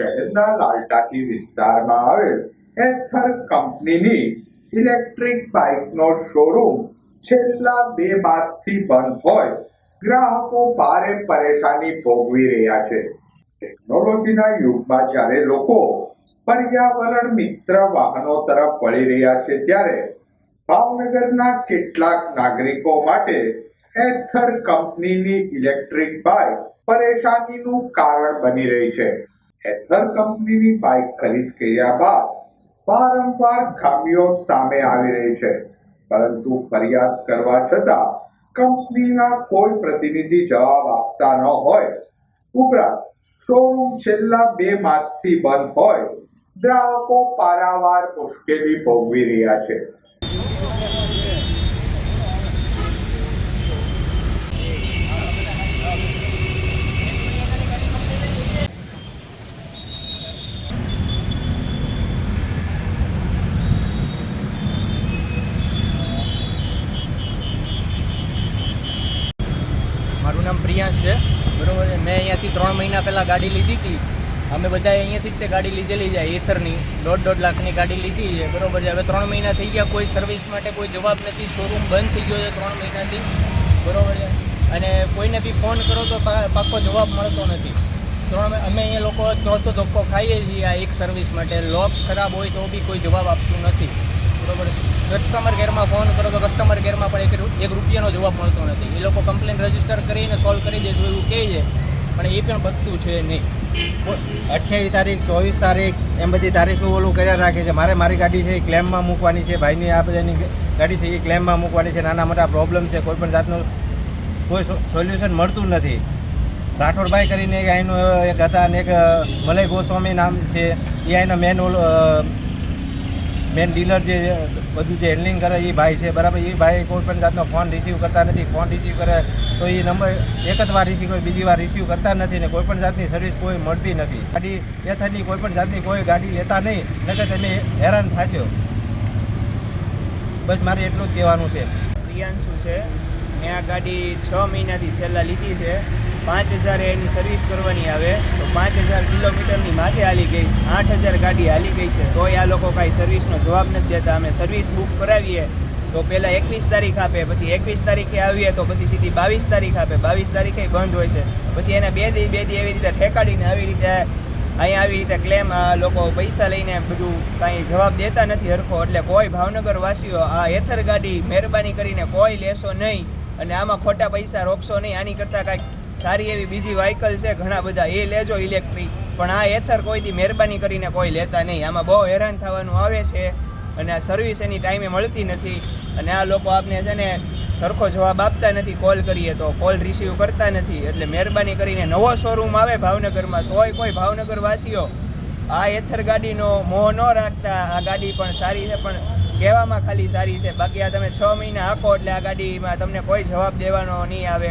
શહેરના લાલટાકી વિસ્તારમાં આવેલ એથર કંપનીની ઇલેક્ટ્રિક બાઇકનો શોરૂમ છેલ્લા બે માસથી બંધ હોય ગ્રાહકો ભારે પરેશાની ભોગવી રહ્યા છે. ટેકનોલોજીના યુગમાં જ્યારે લોકો પર્યાવરણ મિત્ર વાહનો તરફ વળી રહ્યા છે ત્યારે ભાવનગરના કેટલાક નાગરિકો માટે એથર કંપનીની ઇલેક્ટ્રિક બાઇક પરેશાનીનું કારણ બની રહી છે. એથર કંપનીની બાઇક ખરીદ કર્યા બાદ વારંવાર ખામીઓ સામે આવી રહી છે. પરંતુ ફરિયાદ કરવા છતાં કંપનીના કોઈ પ્રતિનિધિ જવાબ આપતા ન હોય. ઉપરાંત શોરૂમ છેલ્લા બે માસથી બંધ હોય. ગ્રાહકો પારાવાર મુશ્કેલી ભોગવી રહ્યા છે. મારું નામ પ્રિયાંશ છે. બરાબર છે? મેં અહીંયાથી ત્રણ મહિના પહેલાં ગાડી લીધી હતી. અમે બધા અહીંયાથી જ તે ગાડી લીધેલી છે એથરની દોઢ દોઢ લાખની ગાડી લીધી છે. બરાબર છે? હવે ત્રણ મહિના થઈ ગયા, કોઈ સર્વિસ માટે કોઈ જવાબ નથી. શોરૂમ બંધ થઈ ગયો છે ત્રણ મહિનાથી. બરાબર છે? અને કોઈને બી ફોન કરો તો પાક્કો જવાબ મળતો નથી. ત્રણ અમે અહીંયા લોકો ચોથો ધક્કો ખાઈએ છીએ આ એક સર્વિસ માટે. લોક ખરાબ હોય તો બી કોઈ જવાબ આપતું નથી. બરોબર કસ્ટમર કેરમાં ફોન કરો તો કસ્ટમર કેરમાં પણ એક એક રૂપિયાનો જવાબ મળતો નથી. એ લોકો કમ્પ્લેન રજિસ્ટર કરીને સોલ્વ કરી દેજો એવું કહે છે. પણ એ પણ બચતું છે નહીં. અઠ્યાવીસ તારીખ, ચોવીસ તારીખ, એમ બધી તારીખો ઓલું કર્યા રાખે છે. મારે મારી ગાડી છે, એ ક્લેમમાં મૂકવાની છે. ભાઈની આ બધાની ગાડી છે, એ ક્લેમમાં મૂકવાની છે. નાના મોટા પ્રોબ્લેમ છે. કોઈ પણ જાતનું, કોઈ સોલ્યુશન મળતું નથી. રાઠોડભાઈ કરીને અહીંનું એક હતા અને એક મલય ગોસ્વામી નામ છે. એ અહીંનો મેન મેન ડીલર જે બધું જે હેન્ડલિંગ કરે એ ભાઈ છે, બરાબર? એ ભાઈ કોઈ પણ જાતનો ફોન રિસીવ કરતા નથી. ફોન રિસીવ કરે તો એ નંબર એક જ વાર રિસીવ કરે બીજી વાર રિસીવ કરતા નથી ને કોઈ પણ જાતની સર્વિસ કોઈ મળતી નથી. ગાડી એથરની કોઈ પણ જાતની કોઈ ગાડી લેતા નહીં, નકર તમે હેરાન થશો. બસ મારે એટલું જ કહેવાનું છે. પ્રિયાંશુ છે. મેં આ ગાડી છ મહિનાથી છેલ્લા લીધી છે. પાંચ હજાર એની સર્વિસ કરવાની આવે, તો પાંચ હજાર કિલોમીટરની માથે હાલી ગઈ, આઠ હજાર ગાડી હાલી ગઈ છે, તોય આ લોકો કાંઈ સર્વિસનો જવાબ નથી દેતા. અમે સર્વિસ બુક કરાવીએ, તો પહેલાં એકવીસ તારીખ આપે, પછી એકવીસ તારીખે આવીએ, તો પછી સીધી બાવીસ તારીખ આપે. બાવીસ તારીખે બંધ હોય છે. પછી એને બે દી બે દી એવી રીતે ઠેકાડીને આવી રીતે અહીંયા આવી રીતે ક્લેમ આ લોકો પૈસા લઈને બધું કાંઈ જવાબ દેતા નથી હરખો. એટલે કોઈ ભાવનગર વાસીઓ આ એથર ગાડી મહેરબાની કરીને કોઈ લેશો નહીં અને આમાં ખોટા પૈસા રોકશો નહીં. આની કરતાં કાંઈક સારી એવી બીજી વ્હાઇકલ છે, ઘણા બધા એ લેજો ઇલેક્ટ્રિક પણ આ એથર કોઈથી મહેરબાની કરીને કોઈ લેતા નહીં. આમાં બહુ હેરાન થવાનું આવે છે અને આ સર્વિસ એની ટાઈમે મળતી નથી. અને આ લોકો આપને છે ને સરખો જવાબ આપતા નથી કોલ કરીએ તો. કોલ રિસીવ કરતા નથી. એટલે મહેરબાની કરીને નવો શોરૂમ આવે ભાવનગરમાં, તોય કોઈ ભાવનગર વાસીઓ આ એથર ગાડીનો મોહ ન રાખતા. આ ગાડી પણ સારી છે, પણ કહેવામાં ખાલી સારી છે. બાકી આ તમે છ મહિના હાકો એટલે આ ગાડીમાં તમને કોઈ જવાબ દેવાનો નહીં આવે.